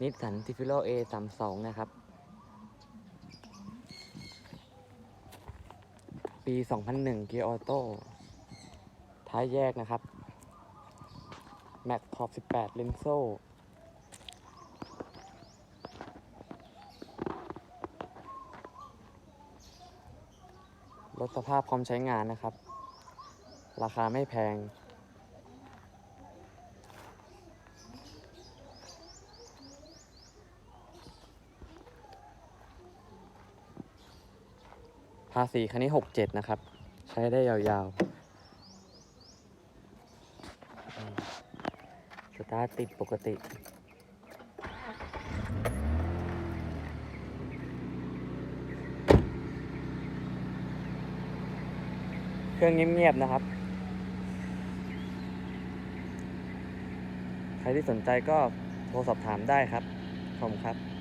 นิสสันทิฟิโล A 3 2นะครับ ปี2001เกียร์ออโต้ ท้ายแยกนะครับ แม็กขอบ18เลนโซ่รถสภาพพร้อมใช้งานนะครับ ราคาไม่แพง ภาษีคันนี้67นะครับ ใช้ได้ยาวๆ สตาร์ทติดปกติ เครื่องเงียบๆนะครับ ใครที่สนใจก็โทรสอบถามได้ครับ ขอบคุณครับ